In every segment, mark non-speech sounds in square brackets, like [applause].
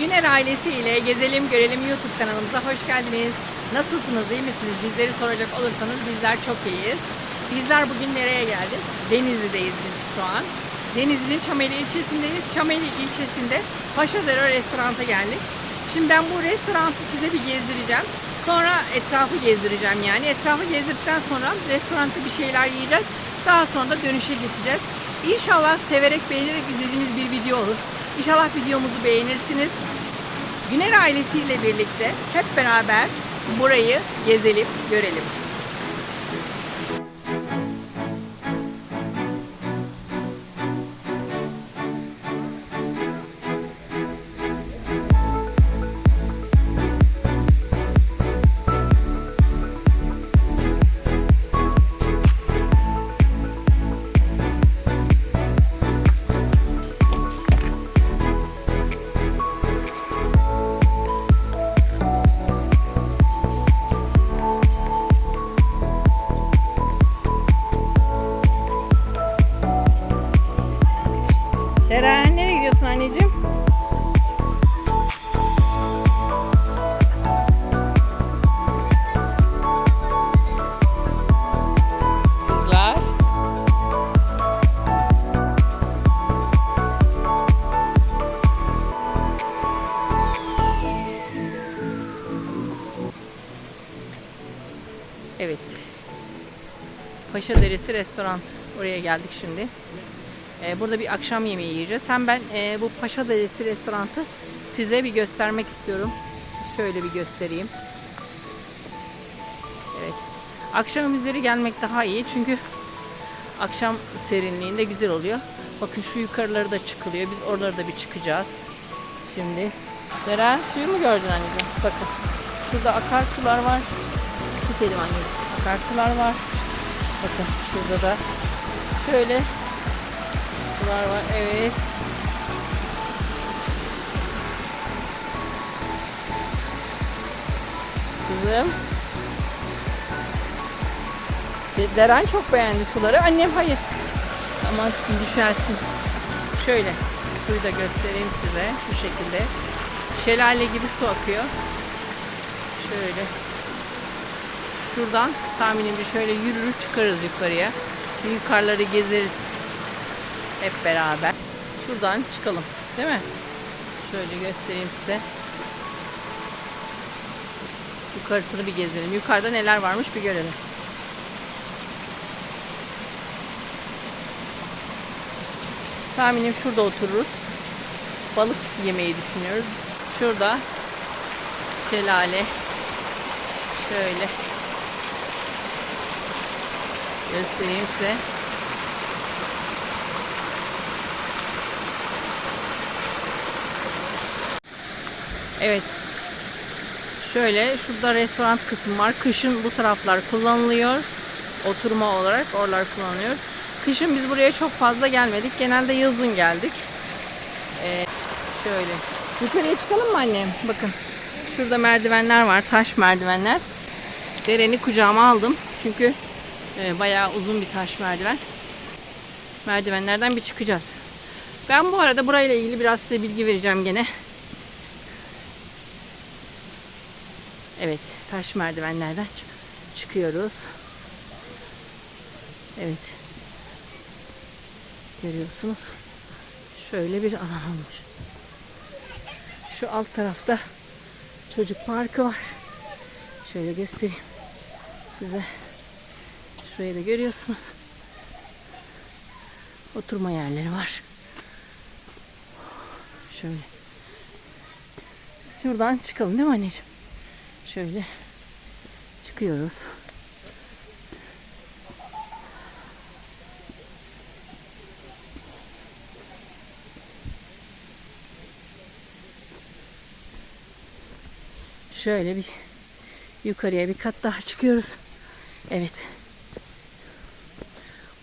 Güner ailesi ile Gezelim Görelim YouTube kanalımıza hoş geldiniz. Nasılsınız, iyi misiniz? Bizleri soracak olursanız bizler çok iyiyiz. Bizler bugün nereye geldik? Denizli'deyiz biz şu an. Denizli'nin Çameli ilçesindeyiz. Çameli ilçesinde Paşadere restoranta geldik. Şimdi ben bu restoranı size bir gezdireceğim. Sonra etrafı gezdireceğim yani. Etrafı gezdirdikten sonra restoranda bir şeyler yiyeceğiz. Daha sonra da dönüşe geçeceğiz. İnşallah severek beğenerek izlediğiniz bir video olur. İnşallah videomuzu beğenirsiniz. Güner ailesiyle birlikte hep beraber burayı gezelim, görelim. Paşa Deresi Restoran. Oraya geldik şimdi. Ee, burada bir akşam yemeği yiyeceğiz. Hem ben e, bu Paşa Deresi restoranı size bir göstermek istiyorum. Şöyle bir göstereyim. Evet. Akşam üzeri gelmek daha iyi çünkü akşam serinliğinde güzel oluyor. Bakın şu yukarıları da çıkılıyor. Biz oraları da bir çıkacağız. Şimdi. Deren suyu mu gördün anneciğim? Bakın. Şurada akarsular var. Gidelim anneciğim. Akarsular var. Bakın şurada da şöyle sular var. Evet. Kızım. De- Deren çok beğendi suları. Annem hayır. Aman kızım düşersin. Şöyle. Suyu da göstereyim size. Bu şekilde. Şelale gibi su akıyor. Şöyle. Şuradan tahminimce şöyle yürür çıkarız yukarıya. Bir Yukarıları gezeriz. Hep beraber. Şuradan çıkalım. Değil mi? Şöyle göstereyim size. Yukarısını bir gezelim. Yukarıda neler varmış bir görelim. Tahminim şurada otururuz. Balık yemeyi düşünüyoruz. Şurada şelale. Şöyle göstereyim size. Evet. Şöyle şurada restoran kısmı var. Kışın bu taraflar kullanılıyor. Oturma olarak oralar kullanılıyor. Kışın biz buraya çok fazla gelmedik. Genelde yazın geldik. Ee, şöyle. Yukarıya çıkalım mı annem? Bakın. Şurada merdivenler var. Taş merdivenler. Dereni kucağıma aldım. Çünkü bayağı uzun bir taş merdiven. Merdivenlerden bir çıkacağız. Ben bu arada burayla ilgili biraz size bilgi vereceğim gene. Evet, taş merdivenlerden çık- çıkıyoruz. Evet. Görüyorsunuz. Şöyle bir alan olmuş. Şu alt tarafta çocuk parkı var. Şöyle göstereyim size. Şurayı da görüyorsunuz. Oturma yerleri var. Şöyle. Şuradan çıkalım değil mi anneciğim? Şöyle çıkıyoruz. Şöyle bir yukarıya bir kat daha çıkıyoruz. Evet.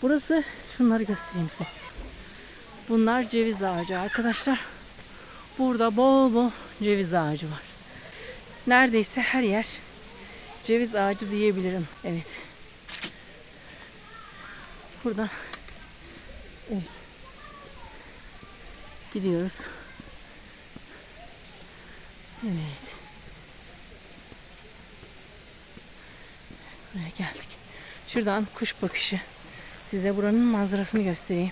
Burası şunları göstereyim size. Bunlar ceviz ağacı arkadaşlar. Burada bol bol ceviz ağacı var. Neredeyse her yer ceviz ağacı diyebilirim. Evet. Buradan evet. Gidiyoruz. Evet. Buraya geldik. Şuradan kuş bakışı. Size buranın manzarasını göstereyim.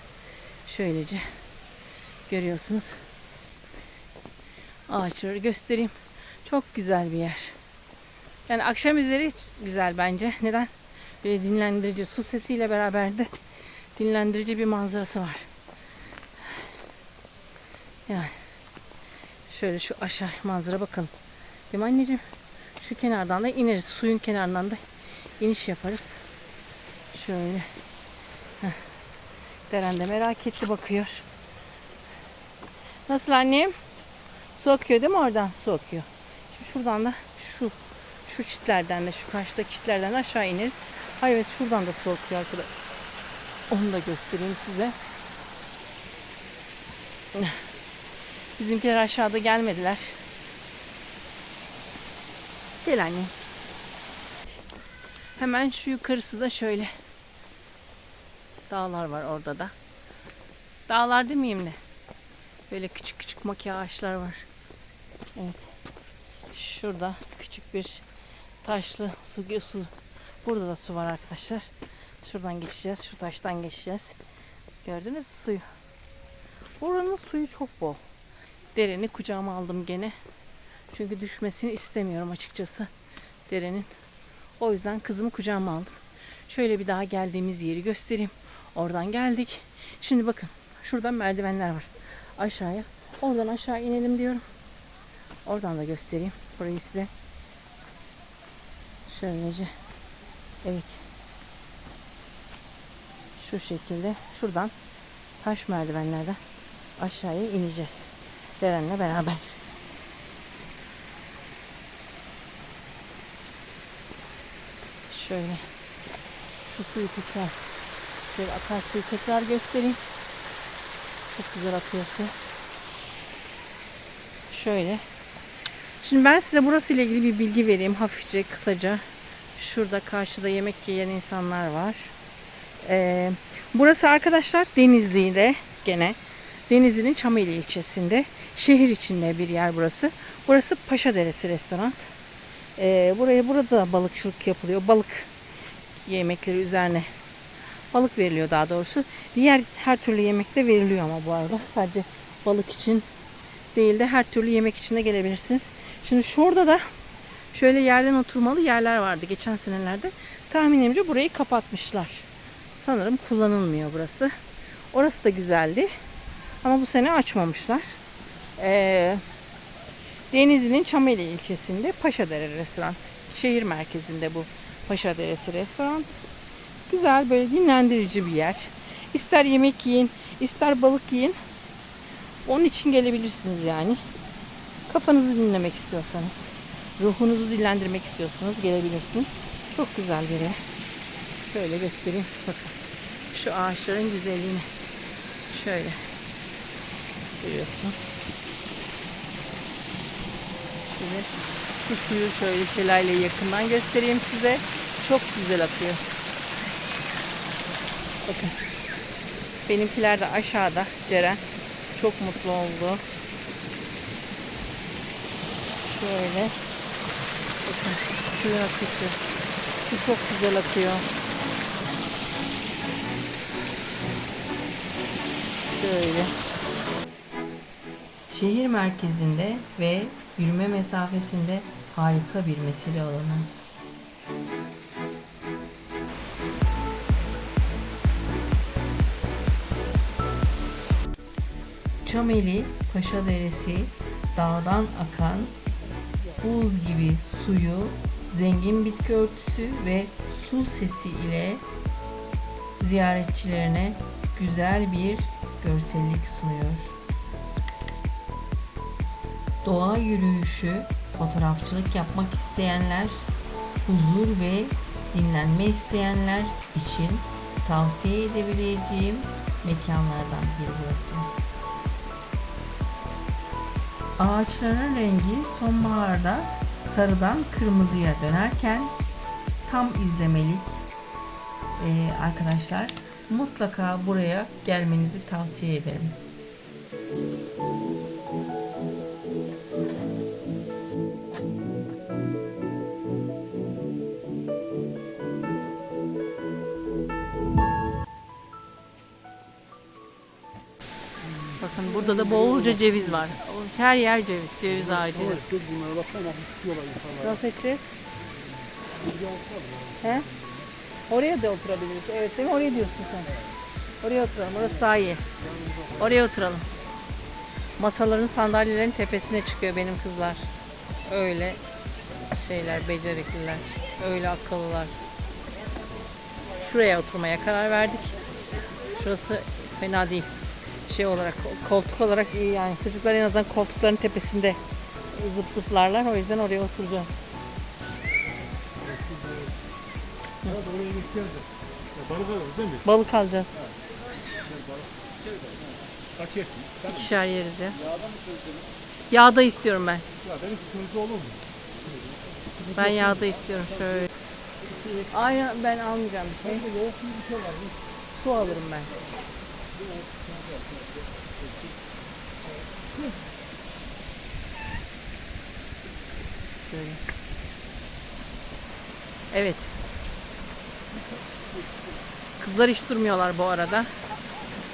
Şöylece görüyorsunuz. Ağaçları göstereyim. Çok güzel bir yer. Yani akşam üzeri güzel bence. Neden? Böyle dinlendirici su sesiyle beraber de dinlendirici bir manzarası var. Yani şöyle şu aşağı manzara bakalım. Değil mi anneciğim? Şu kenardan da ineriz. Suyun kenarından da iniş yaparız. Şöyle. Deren de merak etti bakıyor. Nasıl annem? Su akıyor değil mi oradan? Su akıyor. Şimdi şuradan da şu şu çitlerden de şu karşıdaki çitlerden de aşağı ineriz. Ha evet şuradan da su akıyor arkadaşlar. Onu da göstereyim size. Bizimkiler aşağıda gelmediler. Gel annem. Hemen şu yukarısı da şöyle. Dağlar var orada da. Dağlar demeyeyim de. Böyle küçük küçük maki ağaçlar var. Evet. Şurada küçük bir taşlı su su. Burada da su var arkadaşlar. Şuradan geçeceğiz. Şu taştan geçeceğiz. Gördünüz mü suyu? Buranın suyu çok bol. Dereni kucağıma aldım gene. Çünkü düşmesini istemiyorum açıkçası. Derenin. O yüzden kızımı kucağıma aldım. Şöyle bir daha geldiğimiz yeri göstereyim. Oradan geldik. Şimdi bakın şuradan merdivenler var. Aşağıya. Oradan aşağı inelim diyorum. Oradan da göstereyim. Burayı size. Şöylece. Evet. Şu şekilde. Şuradan taş merdivenlerden aşağıya ineceğiz. Deren'le beraber. Şöyle şu suyu tekrar şöyle akarsuyu tekrar göstereyim. Çok güzel akıyor su. Şöyle. Şimdi ben size burası ile ilgili bir bilgi vereyim hafifçe kısaca. Şurada karşıda yemek yiyen insanlar var. Ee, burası arkadaşlar Denizli'de gene. Denizli'nin Çameli ilçesinde. Şehir içinde bir yer burası. Burası Paşa Deresi restoran. Ee, buraya burada da balıkçılık yapılıyor. Balık yemekleri üzerine balık veriliyor daha doğrusu. Diğer her türlü yemek de veriliyor ama bu arada. Sadece balık için değil de her türlü yemek için de gelebilirsiniz. Şimdi şurada da şöyle yerden oturmalı yerler vardı geçen senelerde. Tahminimce burayı kapatmışlar. Sanırım kullanılmıyor burası. Orası da güzeldi. Ama bu sene açmamışlar. Ee, Denizli'nin Çameli ilçesinde Paşadere Restoran. Şehir merkezinde bu Paşaderesi Restoran. Güzel böyle dinlendirici bir yer. İster yemek yiyin, ister balık yiyin. Onun için gelebilirsiniz yani. Kafanızı dinlemek istiyorsanız, ruhunuzu dinlendirmek istiyorsanız gelebilirsiniz. Çok güzel bir yer. Şöyle göstereyim. Bakın. [laughs] Şu ağaçların güzelliğini. Şöyle. Görüyorsunuz. Şimdi şu suyu şöyle şelaleyi yakından göstereyim size. Çok güzel akıyor. Bakın. Benimkiler de aşağıda. Ceren çok mutlu oldu. Şöyle. Bakın suyun akışı. Su çok güzel akıyor. Şöyle. Şehir merkezinde ve yürüme mesafesinde harika bir mesire alanı. Çameli Paşa Deresi dağdan akan buz gibi suyu, zengin bitki örtüsü ve su sesi ile ziyaretçilerine güzel bir görsellik sunuyor. Doğa yürüyüşü, fotoğrafçılık yapmak isteyenler, huzur ve dinlenme isteyenler için tavsiye edebileceğim mekanlardan biri burası. Ağaçların rengi sonbaharda sarıdan kırmızıya dönerken tam izlemelik Ee, arkadaşlar. Mutlaka buraya gelmenizi tavsiye ederim. Burada da bolca ceviz var. Her yer ceviz, ceviz ağacı. Dur bunlara baksana. Nasıl edeceğiz? He? Oraya da oturabiliriz. Evet değil mi? Oraya diyorsun sen. Oraya oturalım. Orası daha iyi. Oraya oturalım. Masaların sandalyelerin tepesine çıkıyor benim kızlar. Öyle şeyler, becerikliler. Öyle akıllılar. Şuraya oturmaya karar verdik. Şurası fena değil. Şey olarak, koltuk olarak iyi yani. Çocuklar en azından koltukların tepesinde zıp zıplarlar. O yüzden oraya oturacağız. Balık alacağız. Kaç yersin? İkişer yeriz ya. Yağda istiyorum ben. ya benim kırmızı olur mu? Ben yağda istiyorum şöyle. Aynen ben almayacağım bir şey. Su alırım ben. Şöyle. Evet. Kızlar hiç durmuyorlar bu arada.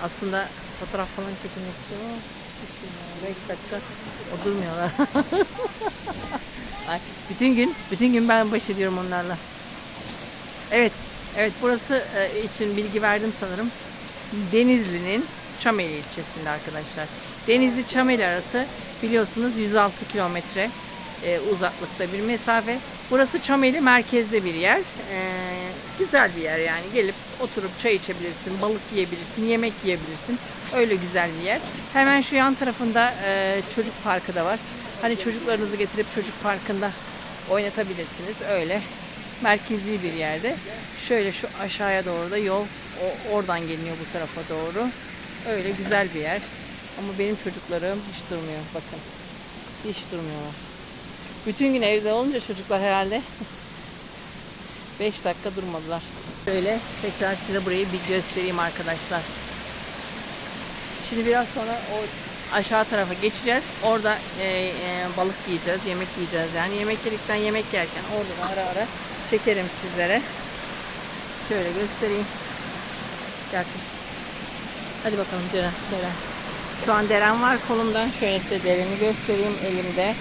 Aslında fotoğraf falan çekilmek istiyor. 5 dakika o durmuyorlar. Ay, bütün gün, bütün gün ben baş ediyorum onlarla. Evet, evet burası e, için bilgi verdim sanırım. Denizli'nin Çameli ilçesinde arkadaşlar. Denizli Çameli arası biliyorsunuz 106 kilometre e, uzaklıkta bir mesafe. Burası Çameli merkezde bir yer. E, güzel bir yer yani. Gelip oturup çay içebilirsin, balık yiyebilirsin, yemek yiyebilirsin. Öyle güzel bir yer. Hemen şu yan tarafında e, çocuk parkı da var. Hani çocuklarınızı getirip çocuk parkında oynatabilirsiniz. Öyle merkezi bir yerde. Şöyle şu aşağıya doğru da yol oradan geliniyor bu tarafa doğru. Öyle güzel bir yer. Ama benim çocuklarım hiç durmuyor. Bakın. Hiç durmuyorlar. Bütün gün evde olunca çocuklar herhalde [laughs] 5 dakika durmadılar. Böyle tekrar size burayı bir göstereyim arkadaşlar. Şimdi biraz sonra o aşağı tarafa geçeceğiz. Orada e, e, balık yiyeceğiz, yemek yiyeceğiz. Yani yemek yedikten yemek yerken orada da ara ara çekerim sizlere. Şöyle göstereyim. Kız. Hadi bakalım Deren. Deren. Şu an Deren var kolumda. Şöyle size Deren'i göstereyim elimde.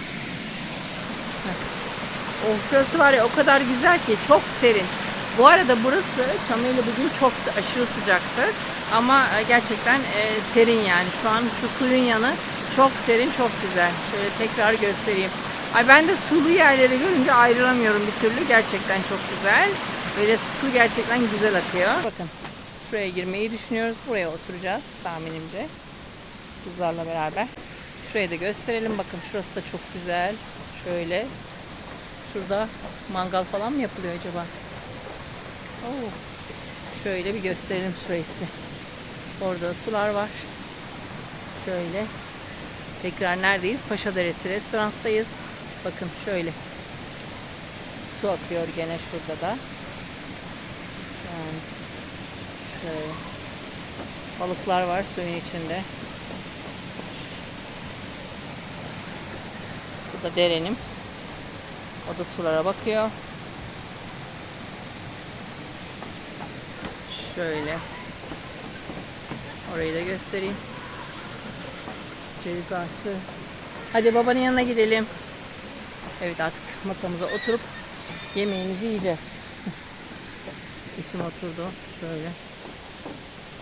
Oh, şurası var ya o kadar güzel ki çok serin. Bu arada burası Çameli bugün çok aşırı sıcaktı. Ama e, gerçekten e, serin yani. Şu an şu suyun yanı çok serin, çok güzel. Şöyle tekrar göstereyim. Ay ben de sulu yerleri görünce ayrılamıyorum bir türlü. Gerçekten çok güzel. Böyle su gerçekten güzel akıyor. Bakın şuraya girmeyi düşünüyoruz. Buraya oturacağız tahminimce. Kızlarla beraber. Şurayı da gösterelim. Bakın şurası da çok güzel. Şöyle. Şurada mangal falan mı yapılıyor acaba? Oo. Şöyle bir gösterelim size. Orada sular var. Şöyle. Tekrar neredeyiz? Paşa Deresi restoranttayız. Bakın şöyle. Su akıyor gene şurada da. Yani şöyle. Balıklar var suyun içinde. Bu da derenim. O da sulara bakıyor. Şöyle. Orayı da göstereyim. Ceviz ağaçları. Hadi babanın yanına gidelim. Evet artık masamıza oturup yemeğimizi yiyeceğiz. [laughs] İşim oturdu. Şöyle.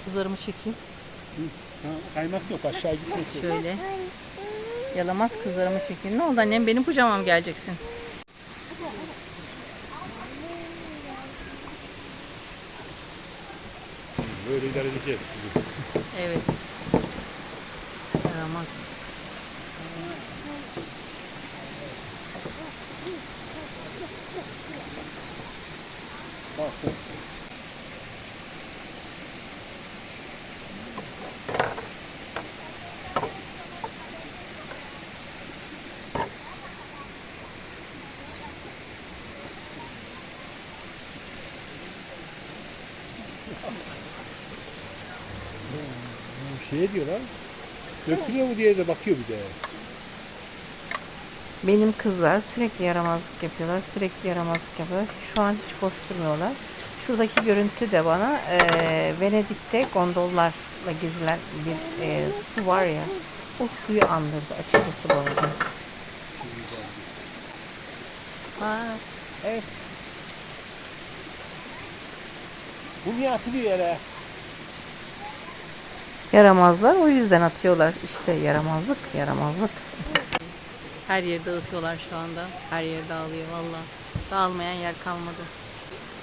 Kızlarımı çekeyim. Kaymak yok aşağı gitmek yok. Şöyle. Yalamaz kızlarımı çekeyim. Ne oldu annem? Benim kucağıma mı geleceksin? Böyle idare edeceğiz. Evet. Yaramaz. Şey diyorlar. Dökülüyor mu diye de bakıyor bir de. Benim kızlar sürekli yaramazlık yapıyorlar. Sürekli yaramazlık yapıyorlar. Şu an hiç boş durmuyorlar. Şuradaki görüntü de bana eee, Venedik'te gondollarla gezilen bir eee, su var ya. O suyu andırdı açıkçası bana. Ha, evet. Bu niye atılıyor yere? Yaramazlar o yüzden atıyorlar. İşte yaramazlık, yaramazlık. Her yeri dağıtıyorlar şu anda. Her yer dağılıyor valla. Dağılmayan yer kalmadı.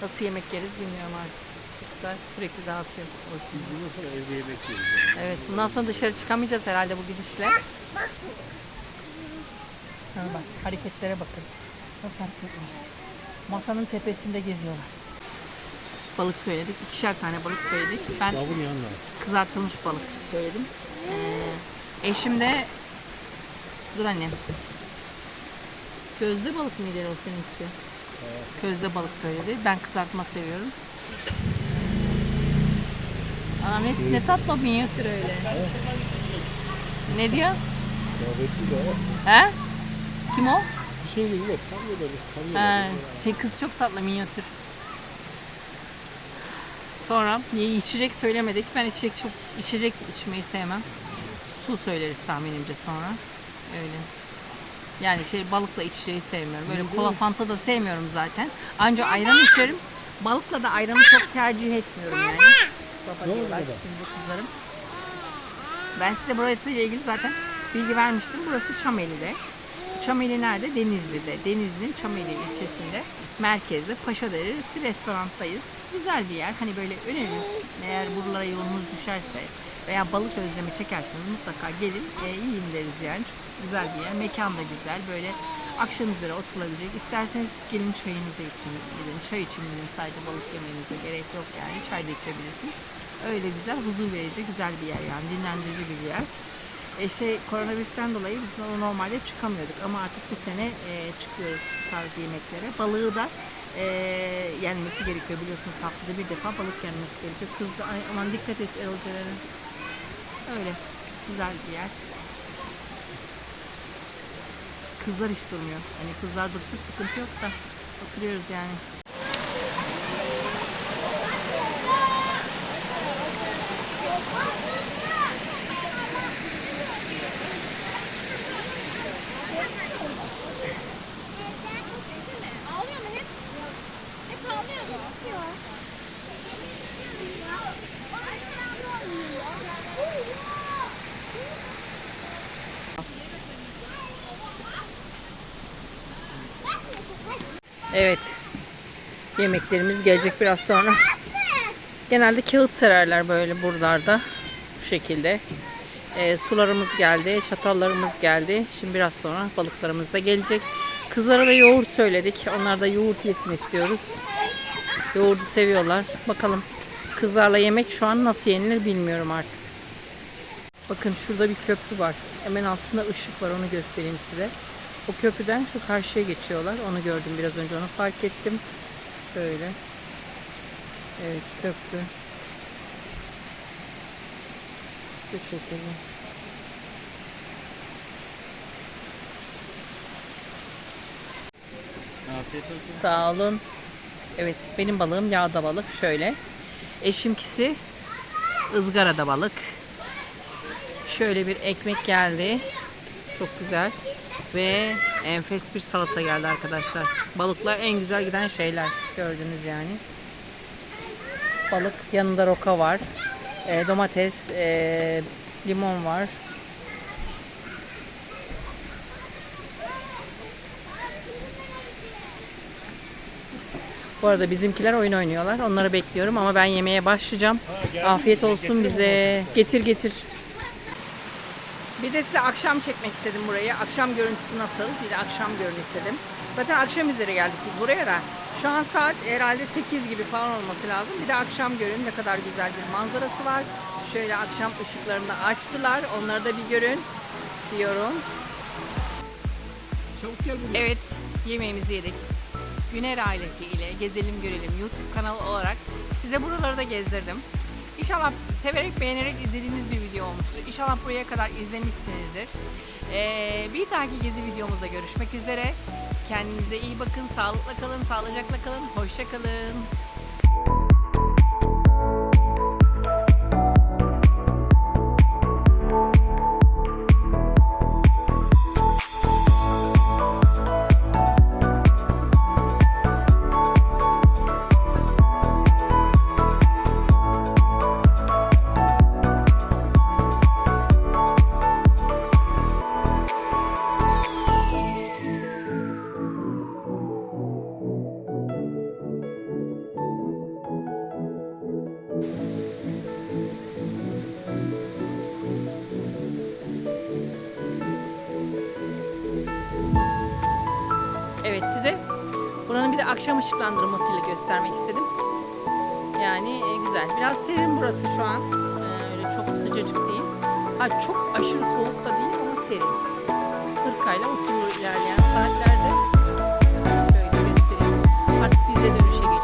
Nasıl yemek yeriz bilmiyorum artık. Çocuklar sürekli dağıtıyor. Bundan sonra evde yemek yiyoruz. Yani. Evet bundan sonra dışarı çıkamayacağız herhalde bu gidişle. Ha, bak hareketlere bakın. Nasıl hareketler? Masanın tepesinde geziyorlar. Balık söyledik. ikişer tane balık söyledik. Ben kızartılmış balık söyledim. Ee, eşim de dur annem. Közde balık mıydı o seninkisi? Közde balık söyledi. Ben kızartma seviyorum. Aa, ne, ne tatlı minyatür öyle. Ne diyor? He? Kim o? Bir şey değil mi? Tanıyor da tanıyor. He, şey kız çok tatlı minyatür. Sonra içecek söylemedik. Ben içecek çok içecek içmeyi sevmem. Su söyleriz tahminimce sonra. Öyle. Yani şey balıkla içeceği sevmiyorum. Böyle kola fanta da sevmiyorum zaten. Ancak ayran içerim. Balıkla da ayranı çok tercih etmiyorum yani. Baba diyorlar şimdi kızlarım. Ben size burası ile ilgili zaten bilgi vermiştim. Burası Çameli'de. Çameli nerede? Denizli'de. Denizli'nin Çameli ilçesinde. Merkezde Paşaderesi restoranttayız. Güzel bir yer. Hani böyle öneriniz eğer buralara yolunuz düşerse veya balık özlemi çekerseniz mutlaka gelin e, yiyin deriz yani. Çok güzel bir yer. Mekan da güzel. Böyle akşam üzere oturulabilecek. İsterseniz gelin çayınızı için gidin. Çay için gidin. Sadece balık yemenize gerek yok yani. Çay da içebilirsiniz. Öyle güzel, huzur verici, güzel bir yer yani. Dinlendirici bir yer. E şey koronavirüsten dolayı biz no- normalde çıkamıyorduk ama artık bu sene e, çıkıyoruz bu tarz yemeklere. Balığı da e, yenmesi gerekiyor biliyorsunuz haftada bir defa balık yenmesi gerekiyor. Da ay aman dikkat et Erol. Öyle güzel bir yer. Kızlar hiç durmuyor. Hani kızlar dursa sıkıntı yok da oturuyoruz yani. Evet. Yemeklerimiz gelecek biraz sonra. Genelde kağıt sererler böyle buralarda. Bu şekilde. Ee, sularımız geldi, çatallarımız geldi. Şimdi biraz sonra balıklarımız da gelecek. Kızlara da yoğurt söyledik. Onlar da yoğurt yesin istiyoruz. Yoğurdu seviyorlar. Bakalım kızlarla yemek şu an nasıl yenilir bilmiyorum artık. Bakın şurada bir köprü var. Hemen altında ışık var onu göstereyim size. O köprüden şu karşıya geçiyorlar. Onu gördüm biraz önce onu fark ettim. Böyle. Evet köprü. Bu şekilde. Afiyet olsun. Sağ olun. Evet benim balığım yağda balık şöyle. Eşimkisi ızgarada balık. Şöyle bir ekmek geldi. Çok güzel. Ve enfes bir salata geldi arkadaşlar. Balıklar en güzel giden şeyler gördünüz yani. Balık yanında roka var. E, domates, e, limon var. Bu arada bizimkiler oyun oynuyorlar. Onları bekliyorum ama ben yemeğe başlayacağım. Afiyet olsun bize. Getir getir. De size akşam çekmek istedim burayı. Akşam görüntüsü nasıl? Bir de akşam görün istedim. Zaten akşam üzere geldik biz buraya da. Şu an saat herhalde 8 gibi falan olması lazım. Bir de akşam görün ne kadar güzel bir manzarası var. Şöyle akşam ışıklarını açtılar. Onları da bir görün diyorum. Çabuk gel buraya. Evet, yemeğimizi yedik. Güner ailesi ile Gezelim Görelim YouTube kanalı olarak size buraları da gezdirdim. İnşallah severek beğenerek izlediğiniz bir video. İnşallah buraya kadar izlemişsinizdir. Ee, bir dahaki gezi videomuzda görüşmek üzere. Kendinize iyi bakın, sağlıkla kalın, sağlıcakla kalın, hoşça kalın. göstermek istedim. Yani e, güzel. Biraz serin burası şu an. E, öyle çok sıcacık değil. Ha, çok aşırı soğuk da değil ama serin. Hırkayla oturur ilerleyen saatlerde. Böyle göstereyim. Artık bize dönüşe